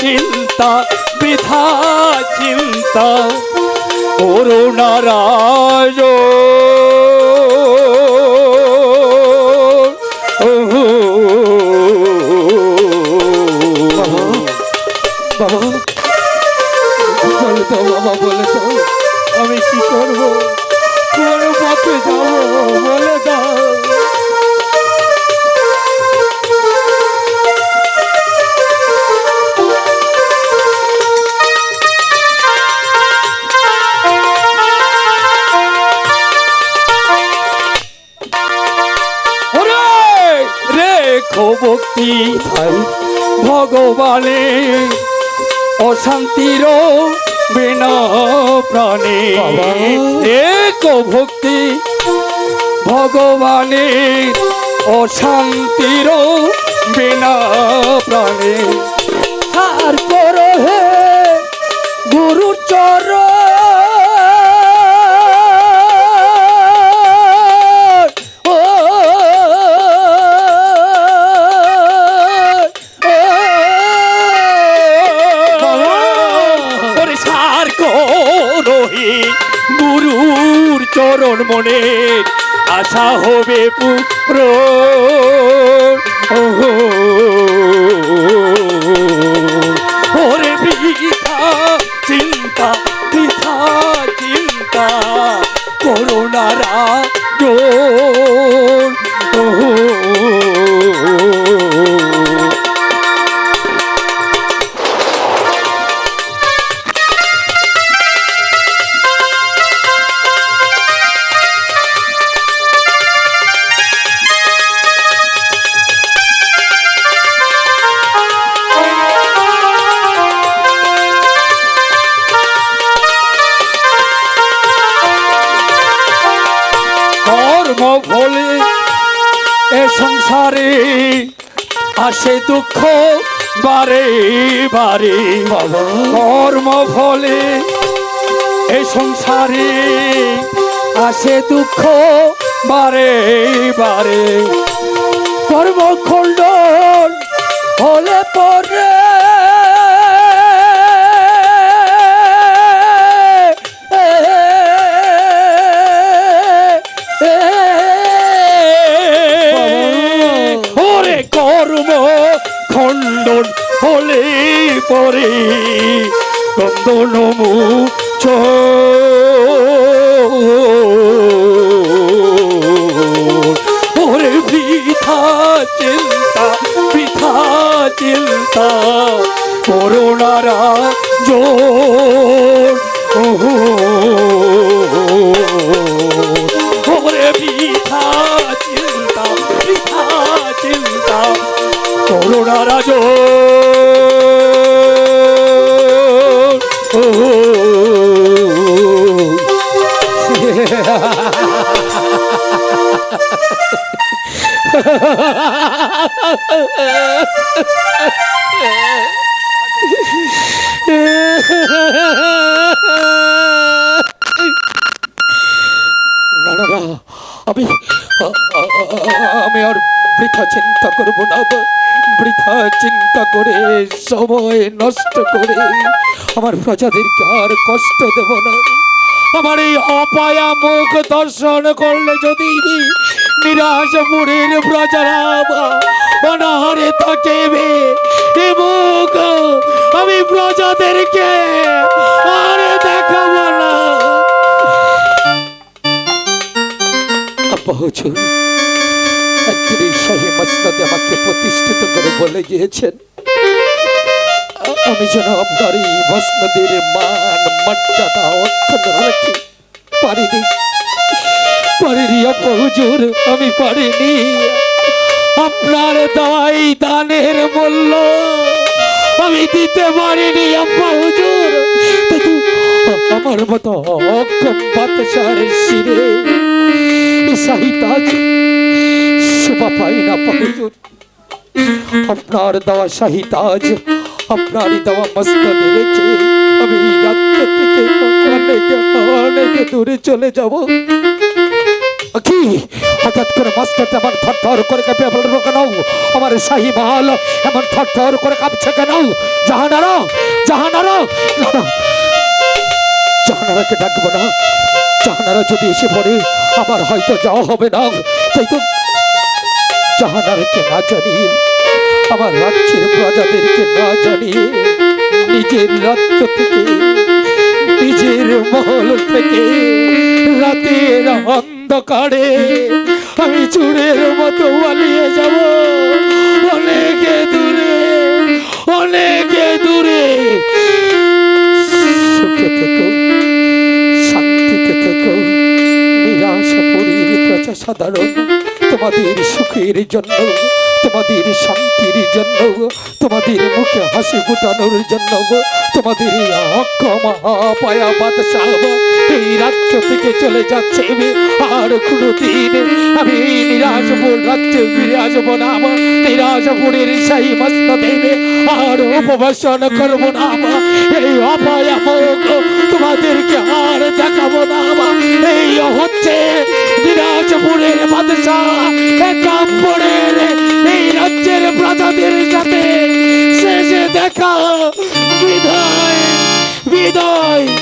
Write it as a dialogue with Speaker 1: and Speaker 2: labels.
Speaker 1: চিন্তা বৃথা চিন্তা করুণারায়। ভক্তি
Speaker 2: ভাই
Speaker 1: ভগবানে অশান্তির প্রাণে। এক ভক্তি ভগবানে অশান্তির বিনা প্রাণে চরণ মনে আশা হবে পুত্র। ওরে বৃথা চিন্তা বৃথা চিন্তা করোনারা কর্ম ফলে এ সংসারে আসে দুঃখ বারে বারে। কর্ম ফলে এ সংসারে আসে দুঃখ বারে বারে। কর্মখণ্ডন হলে পরে পরে কন্দন মুছ। ওরে বৃথা চিন্তা বৃথা চিন্তা করোনারা
Speaker 2: আমি আমি আর বৃথা চিন্তা করব না বৃথা চিন্তা করে, সময় নষ্ট করে, আমার প্রজাদেরকে আর কষ্ট দেব না। আমার এই অপায়া মুখ দর্শন করলে যদি নিরাশপুরের প্রজারা অনাহারে থাকেবে এ মুখ আমি প্রজাদেরকে আর দেখাবো না। আব্বা এই আমাকে প্রতিষ্ঠিত করে বলে গিয়েছেন, আমি যেন আপনার এই মসনদের মান, মর্যাদা অক্ষুণ্ণ রাখি। পারিনি পারিনি আব্বা হুজুর, আমি পারিনি। আপনার দাওয়াই দানের মূল্য, আমি দিতে পারিনি আব্বা হুজুর। আমার মতো অক্ষম বাতাসার শিরে শাহিতাজ শোভা পাই না হুজুর আপনার দেওয়া শাহিতাজ আপনারই দেওয়া মস্তদে রেখে আমি অনেক দূরে চলে যাব। কি? হঠাৎ করে মাস্টার এমন থর থর করে কাঁপে বলব কেন আমার শাহী মহল এমন থর থর করে কাঁপছে কেন? জাহানারা জাহানারা জাহানারাকে ডাকবো না। জাহানারা যদি এসে পড়ে, আমার হয়তো যাওয়া হবে না। তাই তো জাহানারাকে না জানিয়ে আমার রাজ্যের প্রজাদেরকে না জানিয়ে নিজের রাজ্য থেকে, নিজের মহল থেকে, রাতের অন্ধকারে আমি চুরের মতো পালিয়ে যাব। অনেকে দূরে অনেকে দূরে। সুখে থেকো, শান্তিতে থেকো নিরাশাপুরীর প্রজা সাধারণ। তোমাদের সুখের জন্য, তোমাদের শান্তির জন্য, তোমাদের মুখে হাসি ফুটানোর জন্য তোমাদের বাদশাহ এই রাজ্য থেকে চলে যাচ্ছে আর কোনো দিন আমি এই নিরাশপুর রাজ্যে ফিরে আসব না আমার নিরাশপুরের সেই মস্ত দেবে। আর উপবাসন করব না আমার এই অপায়ামক তোমাদেরকে আর দেখাবো না আমার এই হচ্ছে বাদশাহ সাথে দেখা বিদায় বিদায়।